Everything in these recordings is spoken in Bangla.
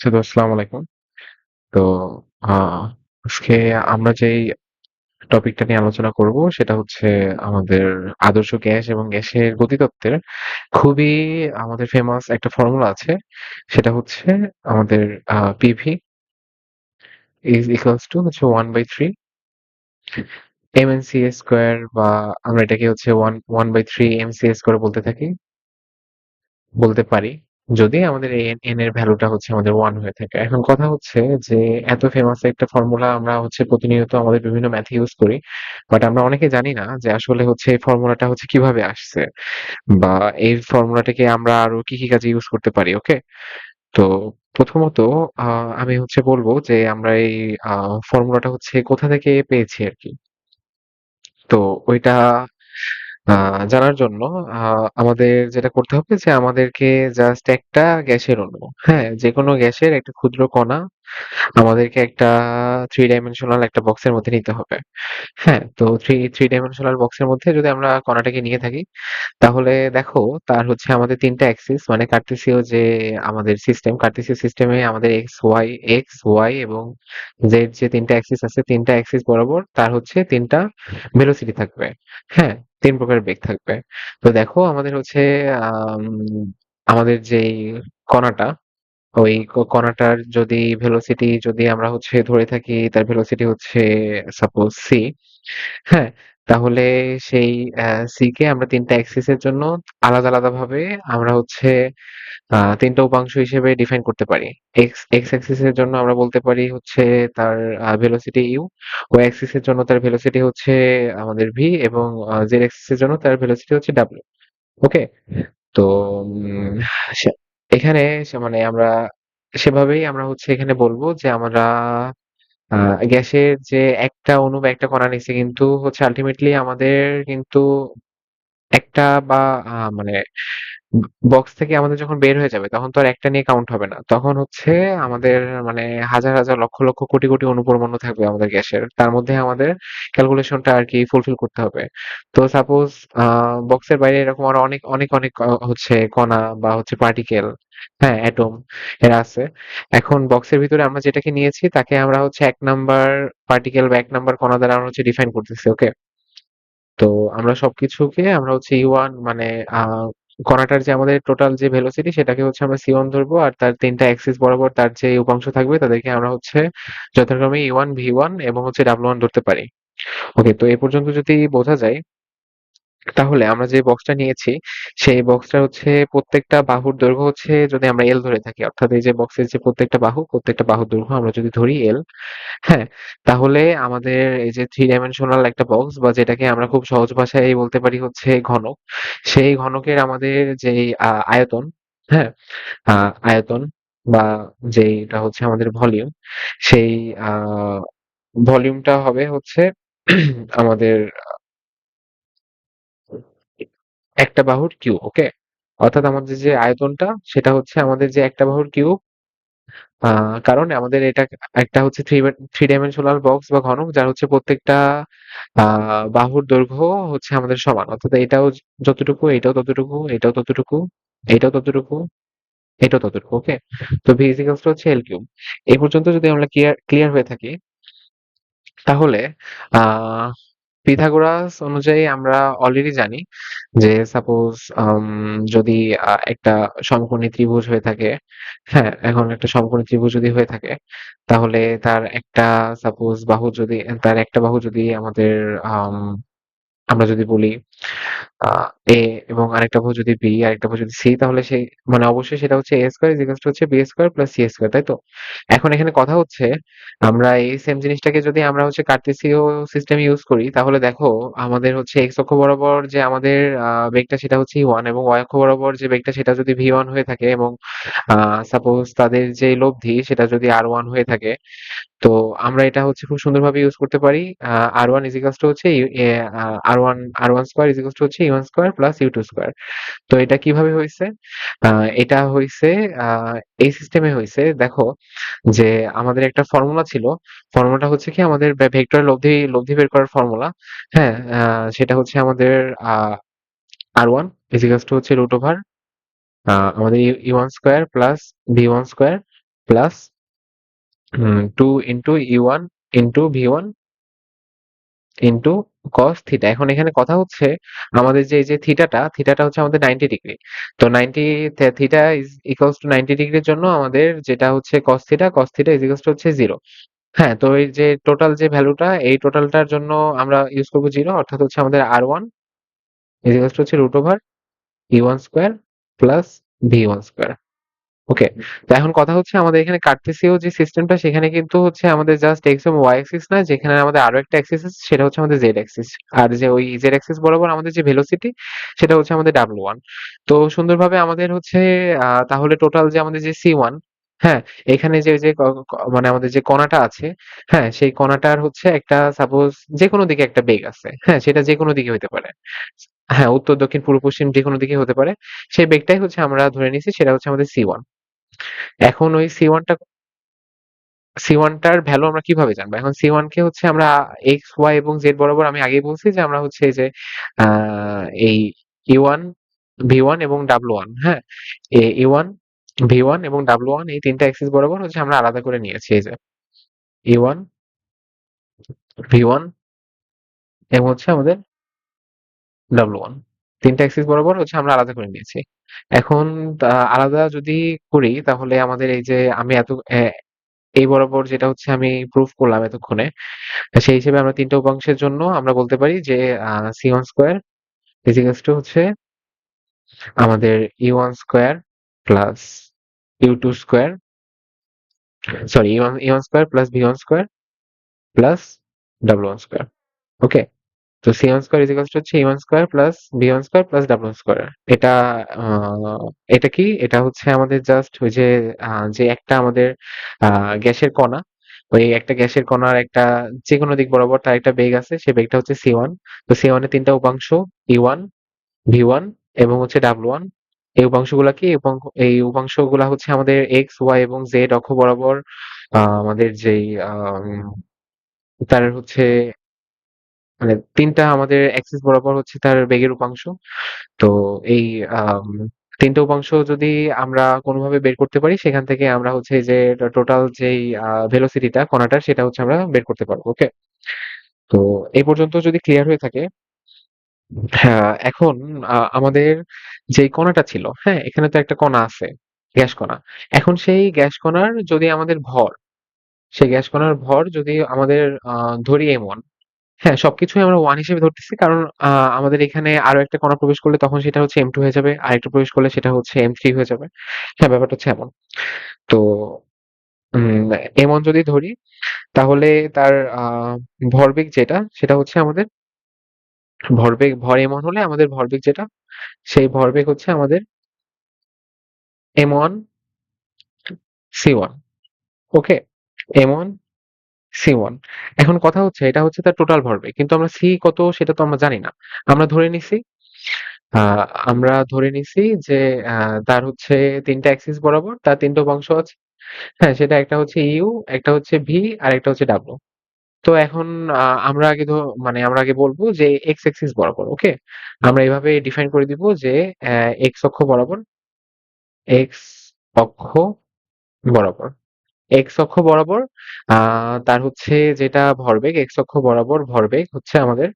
শুধু আসসালামু আলাইকুম। তো আজকে আমরা যেই টপিকটা নিয়ে আলোচনা করব সেটা হচ্ছে আমাদের আদর্শ গ্যাস এবং গ্যাসের গতিতত্ত্বের খুবই আমাদের ফেমাস একটা ফর্মুলা আছে। সেটা হচ্ছে আমাদের পিভি ইজ ইকুয়ালস টু হচ্ছে ওয়ান 1/3 এমএনসি স্কোয়ার বা আমরা এটাকে হচ্ছে ওয়ান ওয়ান 1 1/3 এমসি স্কোয়ার বলতে থাকি। বলতে পারি। যদি আমাদের এই n এর ভ্যালুটা হচ্ছে আমাদের 1 হয়ে থাকে। এখন কথা হচ্ছে যে এত ফেমাস একটা ফর্মুলা আমরা হচ্ছে প্রতিনিয়ত আমাদের বিভিন্ন ম্যাথে ইউজ করি। বাট আমরা অনেকে জানি না যে আসলে হচ্ছে এই ফর্মুলাটা হচ্ছে কীভাবে আসছে বা এই ফর্মুলাটাকে আমরা আরও কি, কি কাজে ইউজ করতে পারি, ওকে? তো প্রথমত আমি হচ্ছে বলব যে আমরা এই ফর্মুলাটা হচ্ছে কোথা থেকে পেয়েছি আর কি তো ওইটা আ জানার জন্য আহ আমাদের যেটা করতে হবে যে আমাদেরকে জাস্ট একটা গ্যাসের অণু, হ্যাঁ? যেকোনো গ্যাসের একটা ক্ষুদ্র কণা আমাদেরকে একটা থ্রি ডাইমেনশনাল একটা বক্সের মধ্যে নিতে হবে। হ্যাঁ? তো 3 3 ডাইমেনশনাল বক্সের মধ্যে যদি আমরা কণাটাকে নিয়ে থাকি, তাহলে দেখো তার হচ্ছে আমাদের তিনটা অ্যাক্সিস মানে কার্টেসীয় যে আমাদের সিস্টেম, কার্টেসীয় সিস্টেমে আমাদের এক্স ওয়াই এক্স ওয়াই এবং জেড যে তিনটা অ্যাক্সিস আছে তিনটা অ্যাক্সিস বরাবর তার হচ্ছে ৩ টা ভেলোসিটি থাকবে। হ্যাঁ? তিন প্রকার বেগ থাকবে। তো দেখো আমাদের হচ্ছে আম আমাদের যেই কণাটা ওই কণাটার যদি ভেলোসিটি যদি আমরা হচ্ছে ধরে থাকি তার ভেলোসিটি হচ্ছে সাপোজ c, হ্যাঁ? তাহলে সেই c কে আমরা ৩ টা এর জন্য আলাদা, আলাদাভাবে আমরা হচ্ছে আ ৩ টা উপাংশ হিসেবে ডিফাইন করতে পারি। এক্স এক্স অ্যাক্সিস এর জন্য আমরা বলতে পারি হচ্ছে তার ভেলোসিটি u, y অ্যাক্সিস এর জন্য তার ভেলোসিটি হচ্ছে আমাদের v এবং z অ্যাক্সিস এর জন্য তার ভেলোসিটি হচ্ছে w, ওকে? তো উম সে এখানে সে মানে আমরা সেভাবেই আমরা হচ্ছে এখানে বলব যে আমরা গ্যাসের যে একটা অণু বা একটা কণা নিচ্ছে কিন্তু হচ্ছে আল্টিমেটলি আমাদের কিন্তু একটা বা মানে বক্স থেকে আমাদের যখন বের হয়ে যাবে তখন তো আর একটা নিয়ে কাউন্ট হবে না। তখন হচ্ছে আমাদের মানে হাজার, হাজার লক্ষ, লক্ষ কোটি, কোটি অণু থাকবে আমাদের গ্যাসের। তার মধ্যে আমাদের ক্যালকুলেশনটা আরকি ফুলফিল করতে হবে। তো সাপোজ আ বক্সের বাইরে এরকম আরও অনেক, অনেক, অনেক হচ্ছে কণা বা হচ্ছে পার্টিকেল, হ্যাঁ? অ্যাটম এরা আছে। এখন বক্সের ভিতরে আমরা যেটাকে নিয়েছি তাকে আমরা হচ্ছে ১ নাম্বার পার্টিকেল বা ১ নাম্বার কণা দ্বারা আমরা হচ্ছে ডিফাইন করতেছি, ওকে? তো আমরা সবকিছুকে আমরা হচ্ছে E1 মানে আ কণাটার যে আমাদের টোটাল যে ভেলোসিটি সেটাকে হচ্ছে আমরা সি ওয়ান ধরবো আর তার ৩ টা অ্যাক্সিস বরাবর তার যে উপাংশ থাকবে তাদেরকে আমরা হচ্ছে যথাক্রমে E1, V1 এবং হচ্ছে W1 ধরতে পারি। ওকে তো এ পর্যন্ত যদি বোঝা যায় তাহলে আমরা যে বক্সটা নিয়েছি সেই বক্সটার হচ্ছে প্রত্যেকটা বাহুর দৈর্ঘ্য হচ্ছে যদি আমরা এল ধরে থাকি অর্থাৎ এই যে বক্সের যে প্রত্যেকটা বাহু, প্রত্যেকটা বাহুর দৈর্ঘ্য আমরা যদি ধরি এল হ্যাঁ? তাহলে আমাদের এই যে 3 ডাইমেনশনাল একটা বক্স বা যেটাকে আমরা খুব সহজ ভাষায় বলতে পারি হচ্ছে ঘনক। সেই ঘনকের আমাদের আ আয়তন, হ্যাঁ? আয়তন বা যেইটা হচ্ছে আমাদের ভলিউম, সেই আ ভলিউমটা হবে হচ্ছে আমাদের একটা বাহুর কিউব, ওকে? অর্থাৎ আমাদের যে আয়তনটা সেটা হচ্ছে আমাদের যে একটা বাহুর কিউব কারণ আমাদের এটা একটা হচ্ছে থ্রি থ্রি ডাইমেনশনাল বক্স বা ঘনক যার হচ্ছে প্রত্যেকটা বাহুর দৈর্ঘ্য হচ্ছে আমাদের সমান। অর্থাৎ এটাও যতটুকু, এটাও ততটুকু, এটাও ততটুকু, এটাও ততটুকু, এটাও ততটুকু, ওকে? তো V is হচ্ছে L কিউব। এ পর্যন্ত যদি আমরা ক্লিয়ার ক্লিয়ার হয়ে থাকি তাহলে আ পিথাগোরাস অনুযায়ী আমরা অলরেডি জানি যে সাপোজ যদি একটা সমকোণী ত্রিভুজ হয়ে থাকে, হ্যাঁ? এখন একটা সমকোণী ত্রিভুজ যদি হয়ে থাকে, তাহলে তার একটা সাপোজ বাহু যদি তার একটা বাহু যদি আমাদের আম আমরা যদি বলি A এবং আরেকটা বাহু যদি B, আরেকটা বাহু যদি সি তাহলে সেই মানে অবশ্যই সেটা হচ্ছে A square is equals to হচ্ছে B square plus C square, তাই তো? এখন এখানে কথা হচ্ছে আমরা এই সেম জিনিসটাকে যদি আমরা হচ্ছে কার্টেসীয় সিস্টেম ইউজ করি তাহলে দেখো আমাদের হচ্ছে এক্স অক্ষ বরাবর যে আমাদের বেগটা সেটা হচ্ছে ওয়ান এবং y অক্ষ বরাবর যে বেগটা সেটা যদি ভি ওয়ান হয়ে থাকে এবং সাপোজ তাদের যে লব্ধি সেটা যদি আর ওয়ান হয়ে থাকে তো আমরা এটা হচ্ছে খুব সুন্দরভাবে ইউজ করতে পারি। Uh R1 is equals two হচ্ছে ইউ এ uh R1 R1 square is equals to হচ্ছে U1 square plus U2 square তো এটা কীভাবে হয়েছে এটা হয়েছে এই সিস্টেমে হয়েছে, দেখো যে আমাদের একটা ফর্মুলা ছিল। ফর্মুলাটা হচ্ছে কি আমাদের ভে ভেক্টরের লব্ধি লব্ধি বের করার ফর্মুলা। হ্যাঁ? সেটা হচ্ছে আমাদের uh R1 is equals two হচ্ছে রুট ওভার আমাদের U U1 square plus V1 square plus two into U one into V one into cos theta এখন এখানে কথা হচ্ছে আমাদের যে যে থিটাটা থিটাটা হচ্ছে আমাদের নাইনটি ডিগ্রি তো ninety theta is equals to ninety ডিগ্রির জন্য আমাদের যেটা হচ্ছে cos theta cos theta is equals to হচ্ছে জিরো হ্যাঁ তো এই যে টোটাল যে ভ্যালুটা এই টোটালটার জন্য আমরা ইউজ করব জিরো অর্থাৎ হচ্ছে আমাদের R one is equals to হচ্ছে root over E one square plus V one square okay তো এখন কথা হচ্ছে আমাদের এখানে কার্টেসীয় যে সিস্টেমটা সেখানে কিন্তু হচ্ছে আমাদের জাস্ট এক্স এবং ওয়াই অ্যাক্সিস না, যেখানে আমাদের আরও একটা অ্যাক্সিস আছে, সেটা হচ্ছে আমাদের জেড অ্যাক্সিস আর যে ওই জেড অ্যাক্সিস বরাবর আমাদের যে ভেলোসিটি সেটা হচ্ছে আমাদের ডাব্লু ওয়ান তো সুন্দরভাবে আমাদের হচ্ছে তাহলে টোটাল যে আমাদের যে সি ওয়ান হ্যাঁ এখানে যে যে মানে আমাদের যে কণাটা আছে হ্যাঁ সেই কণাটার হচ্ছে একটা সাপোজ যে কোনো দিকে একটা বেগ আছে হ্যাঁ সেটা যে কোনো দিকে হতে পারে। হ্যাঁ উত্তর, দক্ষিণ, পূর্ব, পশ্চিম যে কোনো দিকে হতে পারে। সেই বেগটাই হচ্ছে আমরা ধরে নিছি, সেটা হচ্ছে আমাদের সি ওয়ান এখন ওই সি ওয়ানটা সি ওয়ানটার ভ্যালু আমরা কীভাবে জানব? এখন সি ওয়ান কে হচ্ছে আমরা এক্স ওয়াই এবং জেড বরাবর আমি আগেই বলছি যে আমরা হচ্ছে যে এই ই ওয়ান ভি ওয়ান এবং ডাব্লু ওয়ান হ্যাঁ? ই ওয়ান ভি ওয়ান এবং ডাব্লু ওয়ান এই তিনটা অ্যাক্সিস বরাবর হচ্ছে আমরা আলাদা করে নিয়েছি এই যে ই ওয়ান ভি ওয়ান এবং হচ্ছে আমাদের ডাব্লু ওয়ান তিনটা অ্যাক্সিস বরাবর হচ্ছে আমরা আলাদা করে নিয়েছি। এখন আলাদা যদি করি, তাহলে আমাদের এই যে আমি এত এই বরাবর যেটা হচ্ছে আমি প্রুফ করলাম এতক্ষণে, সেই হিসেবে আমরা তিনটা উপাংশের জন্য আমরা বলতে পারি যে C one square is equals to হচ্ছে আমাদের E one square plus U two square sorry E one square plus V one square plus W one square okay তো C one square is equals হচ্ছে E one square plus V one square plus W square এটা এটা কি? এটা হচ্ছে আমাদের জাস্ট ওই যে যে একটা আমাদের গ্যাসের কণা। ওই একটা গ্যাসের কণার একটা যে কোনো দিক বরাবর তার একটা বেগ আছে, সেই বেগটা হচ্ছে সি ওয়ান তো সি ওয়ানের তিনটা উপাংশ ই ওয়ান ভি ওয়ান এবং হচ্ছে ডাব্লু ওয়ান এই উপাংশগুলা কি? এই উপাংশগুলা হচ্ছে আমাদের এক্স ওয়াই এবং জেড অক্ষ বরাবর আমাদের যেই তার হচ্ছে মানে তিনটা আমাদের অ্যাক্সিস বরাবর হচ্ছে তার বেগের উপাংশ। তো এই তিনটা উপাংশ যদি আমরা কোনোভাবে বের করতে পারি, সেখান থেকে আমরা হচ্ছে যে টোটাল যেই ভেলোসিটিটা কণাটার সেটা হচ্ছে আমরা বের করতে পারব ওকে তো এই পর্যন্ত যদি ক্লিয়ার হয়ে থাকে হ্যাঁ এখন আমাদের যে কণাটা ছিল হ্যাঁ এখানে তো একটা কণা আছে, গ্যাস কণা। এখন সেই গ্যাস কণার যদি আমাদের ভর, সেই গ্যাস কণার ভর যদি আমাদের ধরি এম ওয়ান হ্যাঁ সবকিছুই আমরা ওয়ান হিসেবে ধরতেছি। কারণ আমাদের এখানে আরও একটা কণা প্রবেশ করলে তখন সেটা হচ্ছে এম টু হয়ে যাবে। আর একটা প্রবেশ করলে সেটা হচ্ছে এম থ্রি হয়ে যাবে। হ্যাঁ ব্যাপারটা হচ্ছে এমন। তো এম ওয়ান যদি ধরি, তাহলে তার ভরবেগ যেটা, সেটা হচ্ছে আমাদের ভরবেগ, ভর এম ওয়ান হলে আমাদের ভরবেগ যেটা, সেই ভরবেগ হচ্ছে আমাদের M one C one okay M C one এখন কথা হচ্ছে, এটা হচ্ছে তার টোটাল ভরবেগ কিন্তু আমরা সি কত, সেটা তো আমরা জানি না। আমরা ধরে নিছি আমরা ধরে নিছি যে তার হচ্ছে তিনটা অ্যাক্সিস বরাবর, তার তিনটা উপাংশ আছে। হ্যাঁ সেটা একটা হচ্ছে ইউ একটা হচ্ছে ভি আর একটা হচ্ছে ডাব্লু তো এখন আমরা আগে মানে আমরা আগে বলব যে এক্স অ্যাক্সিস বরাবর ওকে আমরা এভাবে ডিফাইন করে দিব যে এক্স অক্ষ বরাবর এক্স অক্ষ বরাবর। এক্স অক্ষ বরাবর তার হচ্ছে যেটা ভরবেগ এক্স অক্ষ বরাবর ভরবেগ হচ্ছে আমাদের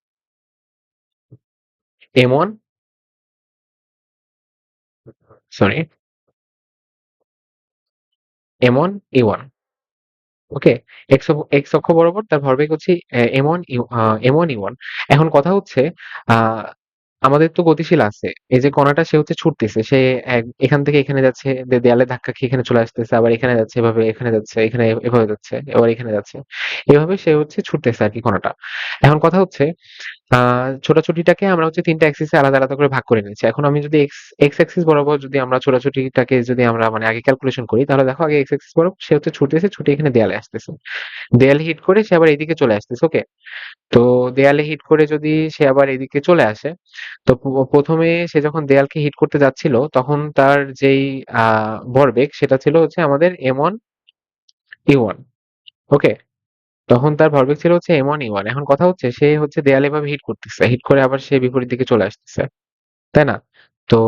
M one sorry M one A one okay X X অক্ষ বরাবর তার ভরবেগ হচ্ছে M one M one E one এখন কথা হচ্ছে আমাদের তো গতিশীল আছে। এই যে কণাটা সে হচ্ছে ছুটতেছে, সে এখান থেকে এখানে যাচ্ছে দেয়ালে ধাক্কা খেয়ে এখানে চলে আসতেছে, আবার এখানে যাচ্ছে, এভাবে এখানে যাচ্ছে, এখানে এভাবে যাচ্ছে, এবার এখানে যাচ্ছে। এভাবে সে হচ্ছে ছুটতেছে আর কি কণাটা। এখন কথা হচ্ছে আহ ছোটাছুটিটাকে আমরা হচ্ছে তিনটা অ্যাক্সিসে আলাদা আলাদা করে ভাগ করে নিয়েছি। এখন আমি যদি এক্স এক্স অ্যাক্সিস বরাবর যদি আমরা ছোটাছুটিটাকে যদি আমরা মানে আগে ক্যালকুলেশন করি, তাহলে দেখো আগে এক্স অ্যাক্সিস বরাবর সে হচ্ছে ছুটতেছে, ছুটে এখানে দেয়ালে আসতেছে। দেয়ালে হিট করে সে আবার এদিকে চলে আসতেছে ওকে তো দেয়ালে হিট করে যদি সে আবার এদিকে চলে আসে তো প্রথমে সে যখন দেয়ালকে হিট করতে যাচ্ছিল, তখন তার যেই আহ ভরবেগ সেটা ছিল হচ্ছে আমাদের M one E one okay তখন তার ভরবেগ ছিল হচ্ছে এম ওয়ান ই ওয়ান এখন কথা হচ্ছে সে হচ্ছে দেয়ালে এভাবে হিট করতেছে হিট করে আবার সে বিপরীত দিকে চলে আসতেছে, তাই না? তো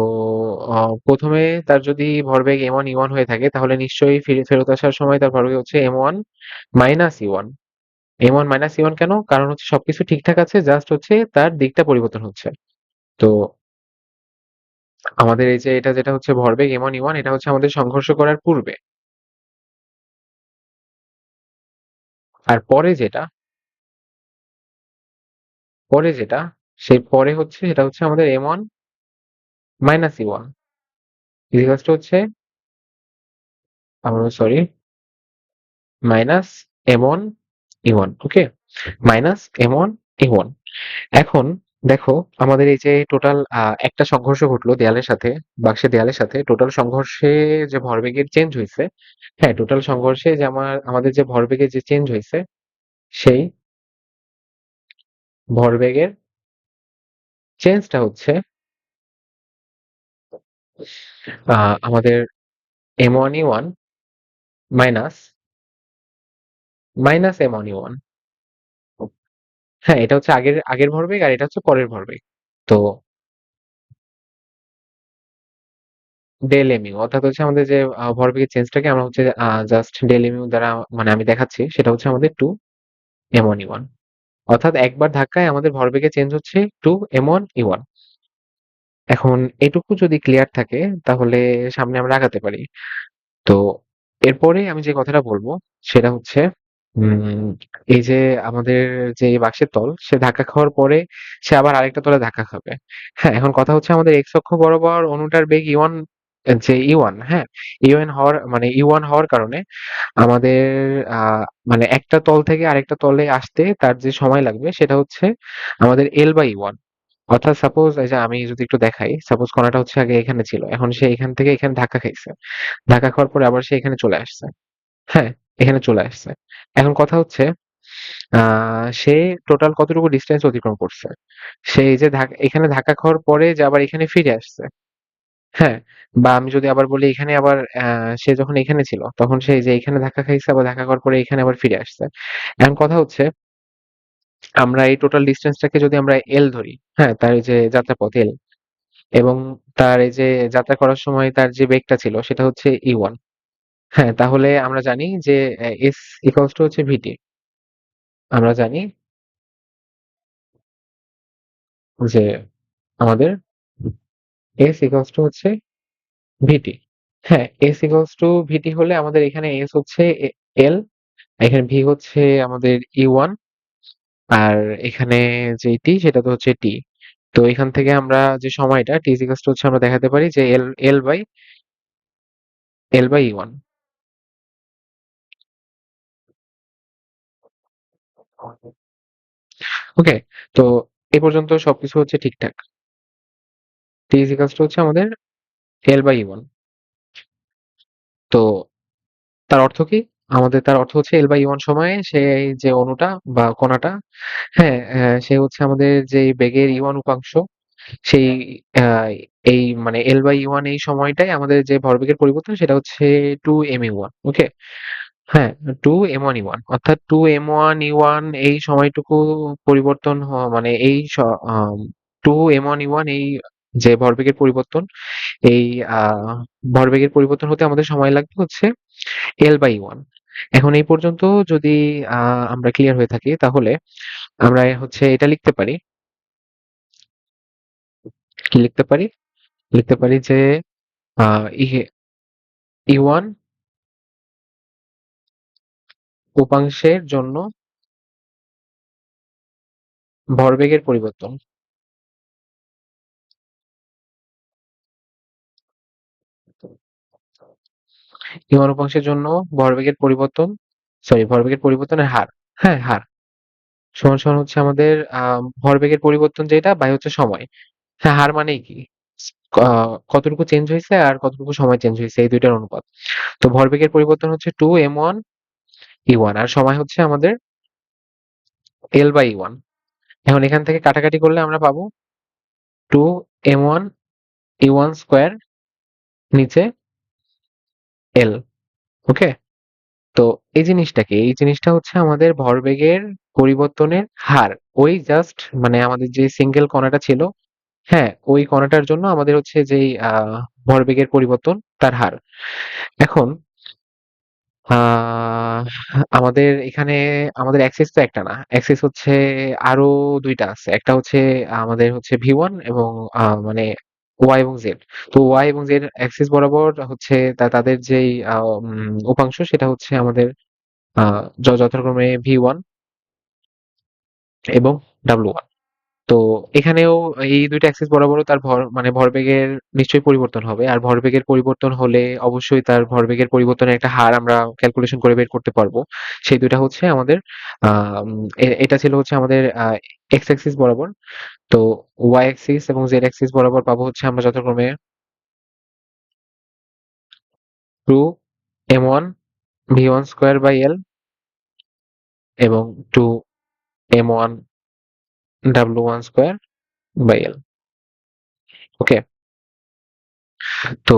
অ ১ম এ তার যদি ভরবেগ m1 e1 হয়ে থাকে, তাহলে নিশ্চয়ই ফিরে, ফেরত আসার সময় তার ভরবেগ হচ্ছে m1 minus e1। m1 minus e1 কেন? কারণ হচ্ছে সবকিছু ঠিকঠাক আছে জাস্ট হচ্ছে তার দিকটা পরিবর্তন হচ্ছে। তো আমাদের এই যে এটা যেটা হচ্ছে ভরবেগ m1 e1 এটা হচ্ছে আমাদের সংঘর্ষ করার পূর্বে। আর পরে যেটা পরে যেটা, সেই পরে হচ্ছে সেটা হচ্ছে আমাদের m1 minus e1 equals to হচ্ছে আমরা সরি মাইনাস m1 e1 ওকে? মাইনাস m1 e1 এখন দেখো আমাদের এই যে টোটাল একটা সংঘর্ষ ঘটলো দেয়ালের সাথে, বাক্সের দেয়ালের সাথে। টোটাল সংঘর্ষে যে ভরবেগের চেঞ্জ হয়েছে হ্যাঁ, টোটাল সংঘর্ষে যে আমার আমাদের যে ভরবেগের যে চেঞ্জ হয়েছে সেই ভরবেগের চেঞ্জটা হচ্ছে আমাদের m1 e1 minus, minus m1 e1 হ্যাঁ, এটা হচ্ছে আগের আগের ভরবেগ আর এটা হচ্ছে পরের ভরবেগ। তো ডেল mu অর্থাৎ হচ্ছে আমাদের যে ভরবেগের চেঞ্জটাকে আমরা হচ্ছে জাস্ট ডেল mu দ্বারা মানে আমি দেখাচ্ছি সেটা হচ্ছে আমাদের 2 m1 e1 অর্থাৎ একবার ধাক্কায় আমাদের ভরবেগের চেঞ্জ হচ্ছে 2 m1 e1 এখন এটুকু যদি ক্লিয়ার থাকে তাহলে সামনে আমরা আগাতে পারি। তো এরপরে আমি যে কথাটা বলব সেটা হচ্ছে এই যে আমাদের যে বাক্সের তল সে ধাক্কা খাওয়ার পরে সে আবার আরেকটা তলে ধাক্কা খাবে। হ্যাঁ, এখন কথা হচ্ছে আমাদের x অক্ষ বরাবর অণুটার বেগ e1 যে e1 হ্যাঁ? e1 হওয়ার মানে e1 হওয়ার কারণে আমাদের মানে একটা তল থেকে আরেকটা তলে আসতে তার যে সময় লাগবে সেটা হচ্ছে আমাদের এল L/e1 অর্থাৎ সাপোজ এই যে আমি যদি একটু দেখাই, সাপোজ কণাটা হচ্ছে আগে এখানে ছিল। এখন সে এখান থেকে এখানে ধাক্কা খাইছে। ধাক্কা খাওয়ার পরে আবার সে এখানে চলে আসছে। হ্যাঁ? এখানে চলে আসছে। এখন কথা হচ্ছে সে টোটাল কতটুকু ডিস্টেন্স অতিক্রম করছে? সে এই যে এখানে ধাক্কা খাওয়ার পরে যে আবার এখানে ফিরে আসছে। হ্যাঁ? বা আমি যদি আবার বলি এখানে আবার সে যখন এখানে ছিল তখন সে যে এখানে ধাক্কা খাইছে আবার ধাক্কা খাওয়ার পরে এখানে আবার ফিরে আসছে। এখন কথা হচ্ছে আমরা এই টোটাল ডিস্টেন্সটাকে যদি আমরা এল ধরি, হ্যাঁ? তার যে যাত্রাপথ এল এবং তার এই যে যাত্রা করার সময় তার যে বেগটা ছিল সেটা হচ্ছে E1 হ্যাঁ? তাহলে আমরা জানি যে অ্যা S টু হচ্ছে VT আমরা জানি যে আমাদের S ইকুয়ালস টু হচ্ছে VT হ্যাঁ, S ইকুয়ালস টু VT হলে আমাদের এখানে S হচ্ছে এ L, এখানে V হচ্ছে আমাদের E1 আর এখানে যে T সেটা তো হচ্ছে T। তো এখান থেকে আমরা যে সময়টা T is equals to হচ্ছে আমরা দেখাতে পারি যে L L by L by E1 okay? তো এ পর্যন্ত সবকিছু হচ্ছে ঠিকঠাক। হচ্ছে আমাদের এল বাই E1 তো তার অর্থ কি? আমাদের তার অর্থ হচ্ছে এল বাই E1 সময়ে সে যে অণুটা বা কণাটা হ্যাঁ, সে হচ্ছে আমাদের যেই বেগের E1 উপাংশ সেই এই মানে এল বাই E1 এই সময়টাই আমাদের যে ভরবেগের পরিবর্তন সেটা হচ্ছে 2 mu1 ওকে? হ্যাঁ, 2 m1 e1 অর্থাৎ 2 m1 e1 এই সময়টুকু পরিবর্তন হ মানে এই স আম 2 m1 e1 এই যে ভরবেগের পরিবর্তন, এই ভরবেগের পরিবর্তন হতে আমাদের সময় লাগবে হচ্ছে L/e1 এখন এই পর্যন্ত যদি আমরা ক্লিয়ার হয়ে থাকি তাহলে আমরা হচ্ছে এটা লিখতে পারি কি লিখতে পারি? লিখতে পারি যে আ ইহে E1 উপাংশের জন্য ভরবেগের পরিবর্তন। E1 উপাংশের জন্য ভরবেগের পরিবর্তন সরি ভরবেগের পরিবর্তনের হার, হ্যাঁ? হার সমান, সমান হচ্ছে আমাদের ভরবেগের পরিবর্তন যেটা বাই হচ্ছে সময়। হ্যাঁ, হার মানেই কি? কতটুকু চেঞ্জ হয়েছে আর কতটুকু সময় চেঞ্জ হয়েছে এই দুইটার অনুপাত। তো ভরবেগের পরিবর্তন হচ্ছে 2 m1 e1 আর সময় হচ্ছে আমাদের এল বাই ওয়ান এখন এখান থেকে কাটাকাটি করলে আমরা পাবো 2 m1 e1 স্কয়ার নিচে এল ওকে? তো এই জিনিসটা কি? এই জিনিসটা হচ্ছে আমাদের ভরবেগের পরিবর্তনের হার। ওই জাস্ট মানে আমাদের যে সিঙ্গেল কণাটা ছিল হ্যাঁ, ওই কণাটার জন্য আমাদের হচ্ছে আ ভরবেগের পরিবর্তন তার হার। এখন আ, আমাদের এখানে, আমাদের অ্যাক্সেস তো একটা না। অ্যাক্সেস হচ্ছে আরও ২ টা আছে। একটা হচ্ছে আমাদের হচ্ছে V1 এবং, আ মানে Y এবং Z। তো Y এবং Z অ্যাক্সেস বরাবর হচ্ছে তা, তাদের যেই উপাংশ সেটা হচ্ছে আমাদের, আ য যথাক্রমে V1 এবং W1। তো এখানেও এই ২ টা অ্যাক্সিস বরাবরও তার ভর মানে ভরবেগের নিশ্চয়ই পরিবর্তন হবে। আর ভরবেগের পরিবর্তন হলে অবশ্যই তার ভরবেগের পরিবর্তনের একটা হার আমরা ক্যালকুলেশন করে বের করতে পারব। সেই ২ টা হচ্ছে আমাদের, আম এটা ছিল হচ্ছে আমাদের এক্স অ্যাক্সিস বরাবর। তো ওয়াই অ্যাক্সিস এবং জেড অ্যাক্সিস বরাবর পাবো হচ্ছে আমরা যথাক্রমে two M one V one square by L এবং 2m1 w1 square by L. Okay? তো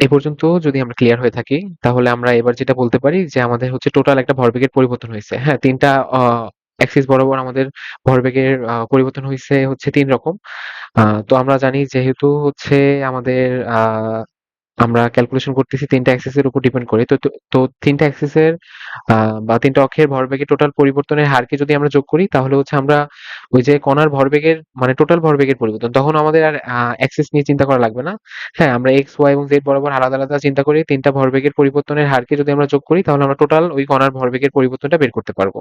এ পর্যন্ত যদি আমরা ক্লিয়ার হয়ে থাকি, তাহলে আমরা এবার যেটা বলতে পারি যে আমাদের হচ্ছে টোটাল একটা ভরবেগের পরিবর্তন হয়েছে হ্যাঁ? ৩ টা অ অ্যাক্সিস বরাবর আমাদের ভরবেগের পরিবর্তন হয়েছে হচ্ছে তিন রকম। তো আমরা জানি যেহেতু হচ্ছে আমাদের আমরা ক্যালকুলেশন করতেছি ৩ টা অ্যাক্সিস এর উপর ডিপেন্ড করে। তো তো তো ৩ টা অ্যাক্সিস এর বা ৩ টা অক্ষের ভরবেগের টোটাল পরিবর্তনের হারকে যদি আমরা যোগ করি তাহলে হচ্ছে আমরা ওই যে কণার ভরবেগের মানে টোটাল ভরবেগের পরিবর্তন তখন আমাদের আর অ্যাক্সিস নিয়ে চিন্তা করা লাগবে না। হ্যাঁ, আমরা এক্স, ওয়াই এবং জেড বরাবর আলাদা, আলাদা চিন্তা করি তিনটা ভরবেগের পরিবর্তনের হারকে যদি আমরা যোগ করি তাহলে আমরা টোটাল ওই কণার ভরবেগের পরিবর্তনটা বের করতে পারব।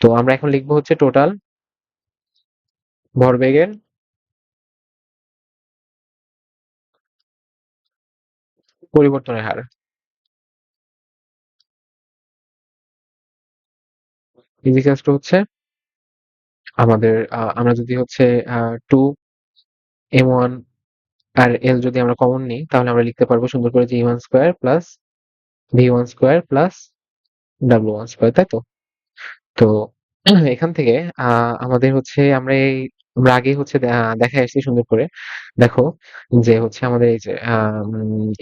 তো আমরা এখন লিখব হচ্ছে টোটাল ভরবেগের পরিবর্তনের হার। হচ্ছে আমাদের আমরা যদি হচ্ছে টু এম ওয়ান আর এল যদি আমরা কমন নিই, তাহলে আমরা লিখতে পারব সুন্দর করে যে E1 square plus V one square plus W one square তাই তো? তো, এখান থেকে আমাদের হচ্ছে আমরা এই আমরা আগেই হচ্ছে দেখা দেখায় সুন্দর করে। দেখো যে হচ্ছে আমাদের এই যে um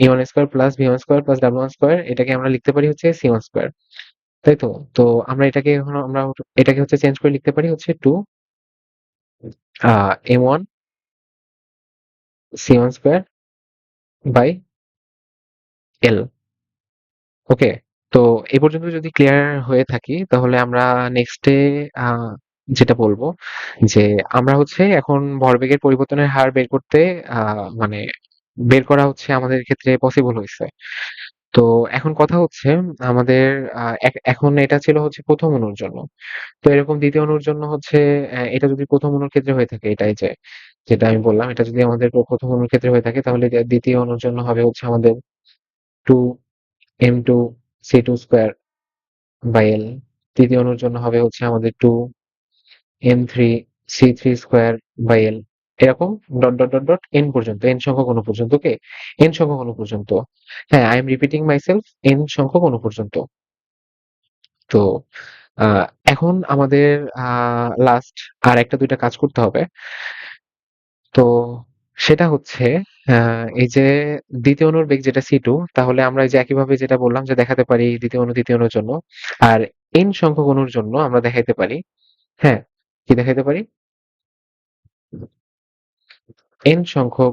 E1 square plus V1 square plus W1 square এটাকে আমরা লিখতে পারি হচ্ছে C1 স্কোয়ার তাই তো? তো আমরা এটাকে এখন আমরা এটাকে হচ্ছে চেঞ্জ করে লিখতে পারি হচ্ছে 2 আ M1 C1 square by L okay? তো এ পর্যন্ত যদি ক্লিয়ার হয়ে থাকি, তাহলে আমরা নেক্সটে এ যেটা বলব যে আমরা হচ্ছে এখন ভরবেগের পরিবর্তনের হার বের করতে মানে বের করা হচ্ছে আমাদের ক্ষেত্রে পসিবল হয়েছে তো এখন কথা হচ্ছে আমাদের এখন এটা ছিল হচ্ছে প্রথম অণুর জন্য। তো এরকম দ্বিতীয় অণুর জন্য হচ্ছে এটা যদি প্রথম অণুর ক্ষেত্রে হয়ে থাকে এটাই যে, যেটা আমি বললাম, এটা যদি আমাদের প্রথম অণুর ক্ষেত্রে হয়ে থাকে তাহলে দ্বিতীয় ২য় অণুর জন্য হবে হচ্ছে আমাদের two M two C two square by L তৃতীয় অণুর জন্য হবে হচ্ছে আমাদের 2m3 C3 square by L এরকম dot, dot, dot, dot N পর্যন্ত এন সংখ্যক অণু পর্যন্ত ওকে? এন সংখ্যক অণু পর্যন্ত। হ্যাঁ, I am repeating myself N সংখ্যক অণু পর্যন্ত। তো এখন আমাদের লাস্ট আর একটা দুইটা কাজ করতে হবে। তো সেটা হচ্ছে এই যে ২য় অণুর বেগ যেটা সি টু তাহলে আমরা এই যে একইভাবে যেটা বললাম যে দেখাতে পারি ২য় অণু ৩য় অনুর জন্য। আর এন সংখ্যক অণুর জন্য আমরা দেখাইতে পারি হ্যাঁ, কি দেখাইতে পারি? এন সংখ্যক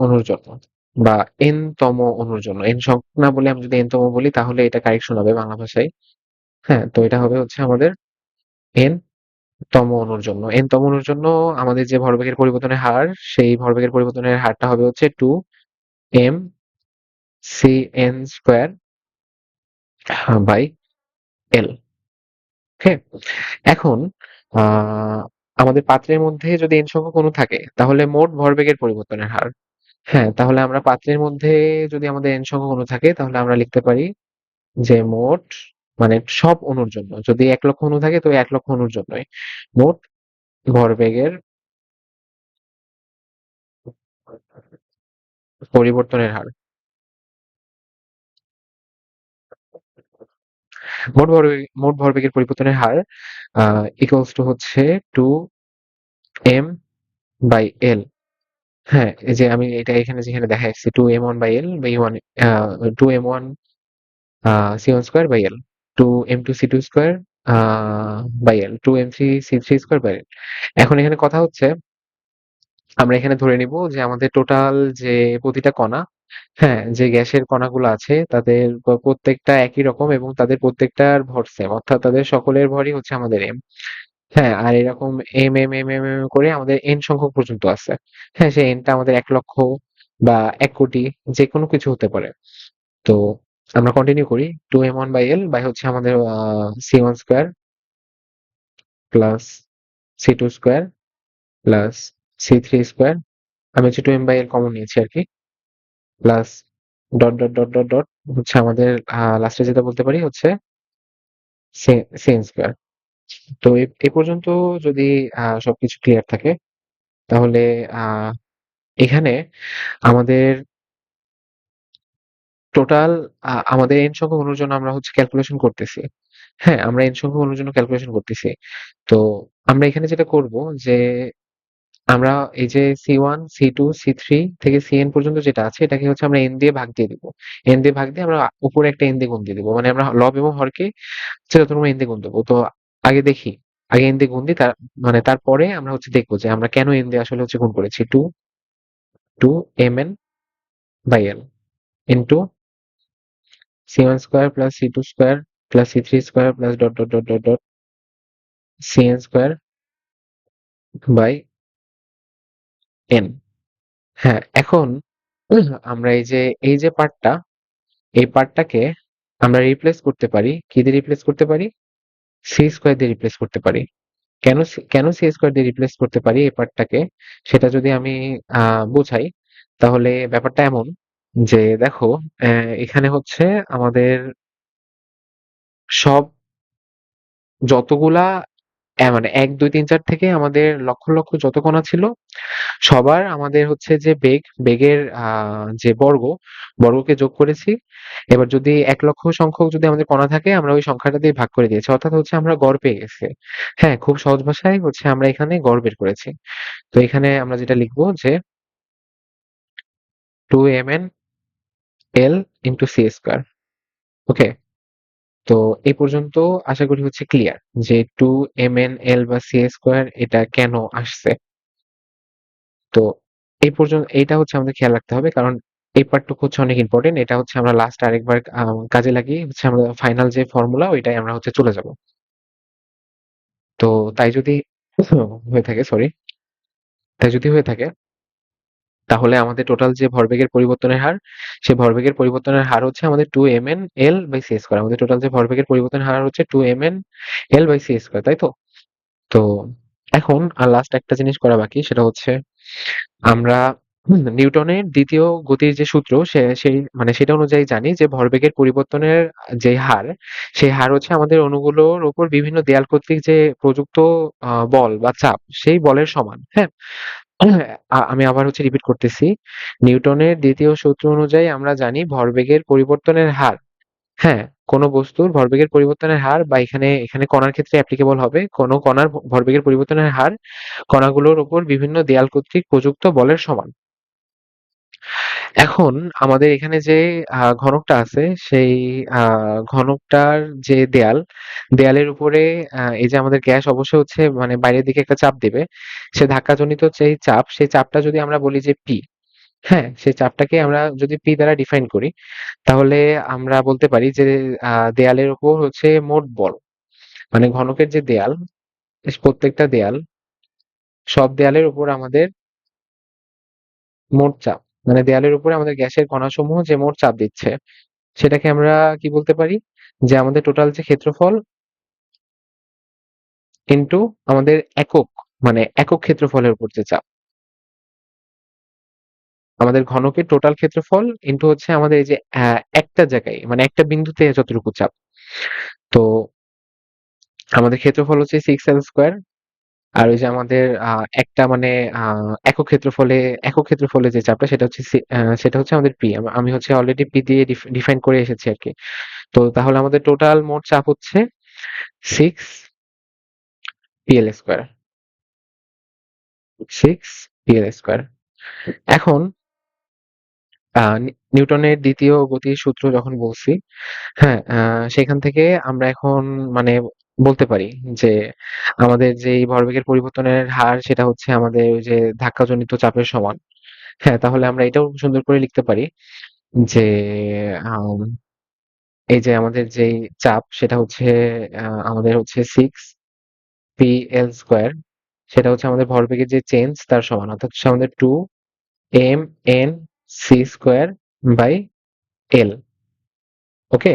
অণুর জন্য বা এন তম অণুর জন্য। এন সংখ্যক না বলে আমি যদি এন তম বলি তাহলে এটা কারেকশন হবে বাংলা ভাষায়। হ্যাঁ, তো এটা হবে হচ্ছে আমাদের এন তম অণুর জন্য। এন তম অণুর জন্য আমাদের যে ভরবেগের পরিবর্তনের হার সেই ভরবেগের পরিবর্তনের হারটা হবে হচ্ছে 2m Cn square by L okay? এখন আমাদের পাত্রের মধ্যে যদি n সংখ্যক অণু থাকে তাহলে মোট ভরবেগের পরিবর্তনের হার। হ্যাঁ, তাহলে আমরা পাত্রের মধ্যে যদি আমাদের n সংখ্যক অণু থাকে তাহলে আমরা লিখতে পারি যে মোট মানে সব অণুর জন্য। যদি ১,০০,০০০ অণু থাকে তো ১,০০,০০০ অণুর জন্যই। মোট ভরবেগের পরিবর্তনের হার। মোট ভরবেগ মোট ভরবেগের পরিবর্তনের হার ইকুয়ালস টু হচ্ছে 2m বাই L। হ্যাঁ, এই যে আমি এটা এখানে যেখানে দেখায় রাখছি 2m1 by L by 1 uh 2m1 uh C1 square by L 2m2 C2 square by L two M three C three square by L এখন এখানে কথা হচ্ছে আমরা এখানে ধরে নিব যে আমাদের টোটাল যে প্রতিটা কণা হ্যাঁ যে গ্যাসের কণাগুলো আছে তাদের প্রত্যেকটা একই রকম এবং তাদের প্রত্যেকটার ভর সেম অর্থাৎ তাদের সকলের ভরই হচ্ছে আমাদের এম হ্যাঁ আর এরকম M M M M M করে আমাদের এন সংখ্যক পর্যন্ত আছে। হ্যাঁ সেই এনটা আমাদের এক লক্ষ বা এক কোটি যে কোনো কিছু হতে পারে। তো আমরা কন্টিনিউ করি। Two M one by L by হচ্ছে আমাদের C one square plus C two square plus C three square আমি হচ্ছে two M by L common নিয়েছি আর কি। Plus dot dot dot dot dot হচ্ছে আমাদের লাস্টে যেটা বলতে পারি হচ্ছে সেন স্কোয়ার তো এ পর্যন্ত যদি সবকিছু ক্লিয়ার থাকে, তাহলে এখানে আমাদের টোটাল আমাদের এন সংখ্যক অণুর জন্য আমরা হচ্ছে ক্যালকুলেশন করতেছি। হ্যাঁ আমরা এন সংখ্যক অণুর জন্য ক্যালকুলেশন করতেছি। তো আমরা এখানে যেটা করব যে আমরা এই যে C one C two C three থেকে সি এন পর্যন্ত যেটা আছে, এটাকে হচ্ছে আমরা এন দিয়ে ভাগ দিয়ে দিব। এন দিয়ে ভাগ দিয়ে আমরা উপরে একটা এন দিয়ে গুণ দিয়ে দিব। মানে আমরা লব এবং হরকে তোমরা এন দিয়ে গুণ দেবো। তো আগে দেখি, আগে এন দিয়ে গুণ দিই, তার মানে তারপরে আমরা হচ্ছে দেখব যে আমরা কেন এন দিয়ে আসলে হচ্ছে গুণ করেছি। Two two M N by L into C one square plus C two square plus C three square plus dot dot dot dot dot C N square by N হ্যাঁ এখন আমরা এই যে এই যে পার্টটা, এই পার্টটাকে আমরা রিপ্লেস করতে পারি। কি দিয়ে রিপ্লেস করতে পারি? সি স্কোয়ার দিয়ে রিপ্লেস করতে পারি। কেন কেন সি স্কোয়ার দিয়ে রিপ্লেস করতে পারি এই পার্টটাকে? সেটা যদি আমি বোঝাই, তাহলে ব্যাপারটা এমন যে, দেখো এখানে হচ্ছে আমাদের সব যতগুলা আহ, মানে এক দুই তিন চার থেকে আমাদের লক্ষ লক্ষ যত কণা ছিল সবার আমাদের হচ্ছে যে বেগ বেগের যে বর্গ বর্গকে যোগ করেছি। এবার যদি এক লক্ষ সংখ্যক যদি আমাদের কণা থাকে আমরা ওই সংখ্যাটা দিয়ে ভাগ করে দিয়েছি। অর্থাৎ হচ্ছে আমরা গড় পেয়ে গেছি। হ্যাঁ খুব সহজ ভাষায় হচ্ছে আমরা এখানে গড় বের করেছি। তো এখানে আমরা যেটা লিখব যে two M N L into C square okay তো এই পর্যন্ত আশা করি হচ্ছে ক্লিয়ার যে টু এম এন এল বা সি স্কোয়ার এটা কেন আসছে। তো এই পর্যন্ত এইটা হচ্ছে আমাদের খেয়াল রাখতে হবে কারণ এই পার্টটুকু হচ্ছে অনেক ইম্পর্টেন্ট এটা হচ্ছে আমরা লাস্ট আরেকবার কাজে লাগিয়ে হচ্ছে আমরা ফাইনাল যে ফর্মুলা ওইটাই আমরা হচ্ছে চলে যাব। তো তাই যদি হয়ে থাকে সরি তাই যদি হয়ে থাকে তাহলে আমাদের টোটাল যে ভরবেগের পরিবর্তনের হার, সে ভরবেগের পরিবর্তনের হার হচ্ছে আমাদের two M N L by C square আমাদের টোটাল যে ভরবেগের পরিবর্তনের হার হচ্ছে two M N L by C square তাই তো? তো এখন আর লাস্ট একটা জিনিস করা বাকি, সেটা হচ্ছে আমরা নিউটনের দ্বিতীয় গতির যে সূত্র, সে, সেই মানে সেটা অনুযায়ী জানি যে ভরবেগের পরিবর্তনের যে হার, সেই হার হচ্ছে আমাদের অণুগুলোর উপর বিভিন্ন দেয়াল কর্তৃক যে প্রযুক্ত বল বা চাপ, সেই বলের সমান হ্যাঁ? আ- আমি আবার হচ্ছে রিপিট করতেছি। নিউটনের দ্বিতীয় সূত্র অনুযায়ী আমরা জানি ভরবেগের পরিবর্তনের হার। হ্যাঁ কোন বস্তুর ভরবেগের পরিবর্তনের হার বা এখানে এখানে কণার ক্ষেত্রে অ্যাপ্লিকেবল হবে। কোন কণার ভরবেগের পরিবর্তনের হার কণাগুলোর উপর বিভিন্ন দেয়াল কর্তৃক প্রযুক্ত বলের সমান। এখন আমাদের এখানে যে ঘনকটা আছে, সেই ঘনকটার যে দেয়াল, দেয়ালের উপরে এই যে আমাদের গ্যাস অবশ্যই হচ্ছে মানে বাইরের দিকে একটা চাপ দেবে। সে ধাক্কাজনিত যে চাপ, সেই চাপটা যদি আমরা বলি যে পি হ্যাঁ সেই চাপটাকে আমরা যদি পি দ্বারা ডিফাইন করি, তাহলে আমরা বলতে পারি যে দেয়ালের উপর হচ্ছে মোট বল। মানে ঘনকের যে দেয়াল প্রত্যেকটা দেয়াল, সব দেয়ালের উপর আমাদের মোট চাপ। মানে দেয়ালের উপরে আমাদের গ্যাসের কণাসমূহ যে মোট চাপ দিচ্ছে, সেটাকে আমরা কি বলতে পারি? যে আমাদের টোটাল যে ক্ষেত্রফল ইনটু আমাদের একক মানে একক ক্ষেত্রফলের উপর যে চাপ। আমাদের ঘনকের টোটাল ক্ষেত্রফল ইনটু হচ্ছে আমাদের এই যে একটা জায়গায় মানে একটা বিন্দুতে যতটুকু চাপ। তো আমাদের ক্ষেত্রফল হচ্ছে সিক্স এল স্কোয়ার আর ওই যে আমাদের একটা মানে আহ, একক ক্ষেত্রফলে একক ক্ষেত্রফলে যে চাপটা সেটা হচ্ছে সি- সেটা হচ্ছে আমাদের পি আমি হচ্ছে অলরেডি পি দিয়ে ডিফাইন করে এসেছি আর কি। তো তাহলে আমাদের টোটাল মোট চাপ হচ্ছে six PL square six PL square এখন নিউটনের দ্বিতীয় গতির সূত্র যখন বলছি হ্যাঁ সেখান থেকে আমরা এখন মানে বলতে পারি যে আমাদের যে ভরবেগের পরিবর্তনের হার সেটা হচ্ছে আমাদের ওই যে ধাক্কাজনিত চাপের সমান। হ্যাঁ, তাহলে আমরা এটাও সুন্দর করে লিখতে পারি যে এই যে আমাদের যেই চাপ সেটা হচ্ছে আমাদের হচ্ছে 6 PL স্কয়ার সেটা হচ্ছে আমাদের ভরবেগের যে চেঞ্জ তার সমান। অর্থাৎ হচ্ছে আমাদের 2 mNc square by L okay?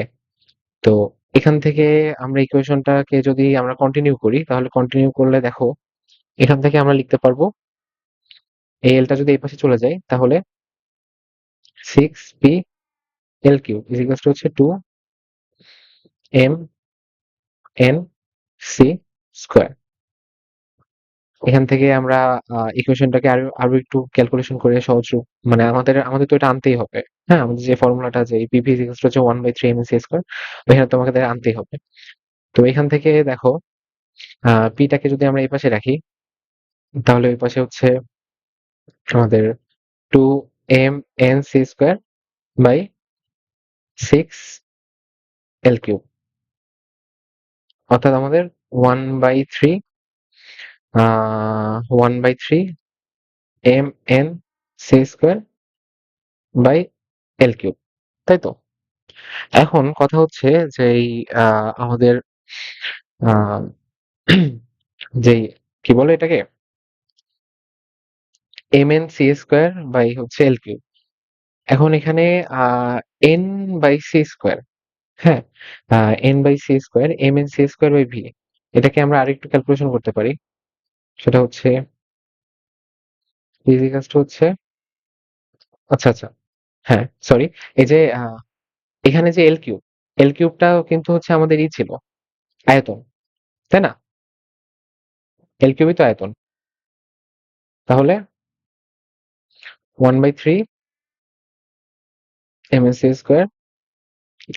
তো এখান থেকে আমরা ইকুয়েশনটাকে যদি আমরা কন্টিনিউ করি, তাহলে কন্টিনিউ করলে দেখো, এখান থেকে আমরা লিখতে পারব এই এলটা যদি এই পাশে চলে যায়, তাহলে six P L cube is equals to হচ্ছে 2 m n c স্কয়ার এখান থেকে আমরা ইকুয়েশনটাকে আরও আরও একটু ক্যালকুলেশন করে সহজ রূপ মানে আমাদের আমাদের তো এটা আনতেই হবে। হ্যাঁ? আমাদের যে ফর্মুলাটা যে পিভি টু হচ্ছে one by three M C square ওইখানে তোমাকে আনতেই হবে। তো এখান থেকে দেখো পিটাকে যদি আমরা এই পাশে রাখি, তাহলে ওই পাশে হচ্ছে আমাদের two M N C square by six L cube অর্থাৎ আমাদের one by three one by three M N C square by L cube তাই তো? এখন কথা হচ্ছে যে আমাদের যেই, কি বলে এটাকে? M N C square by হচ্ছে এল কিউব এখন এখানে এন বাই সি স্কোয়ার হ্যাঁ N by C square M N C square by V এটাকে আমরা আরেকটু ক্যালকুলেশন করতে পারি। সেটা হচ্ছে ইজিকাস হচ্ছে আচ্ছা আচ্ছা হ্যাঁ সরি এই যে এখানে যে এল কিউব এল কিউবটাও কিন্তু হচ্ছে আমাদের ই ছিল, আয়তন, তাই না? এল কিউবই তো আয়তন, তাহলে one by three M N C square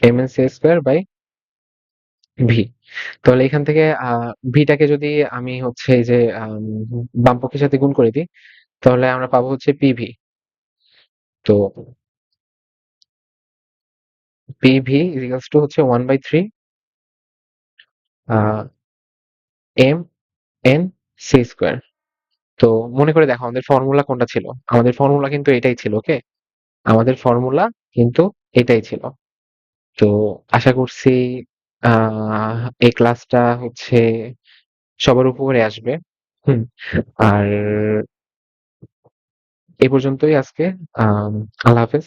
M N C square by V তাহলে এখান থেকে ভিটাকে যদি আমি হচ্ছে এই যে আম, বাম পক্ষের সাথে গুণ করে দিই তাহলে আমরা পাবো হচ্ছে পিভি তো পিভি ইজিক্যালস টু হচ্ছে one by three M N C square তো মনে করে দেখো আমাদের ফর্মুলা কোনটা ছিল? আমাদের ফর্মুলা কিন্তু এটাই ছিল ওকে আমাদের ফর্মুলা কিন্তু এটাই ছিল। তো আশা করছি আহ এই ক্লাসটা হচ্ছে সবার উপরে আসবে। হুম আর এ পর্যন্তই আজকে। আল্লাহ হাফেজ।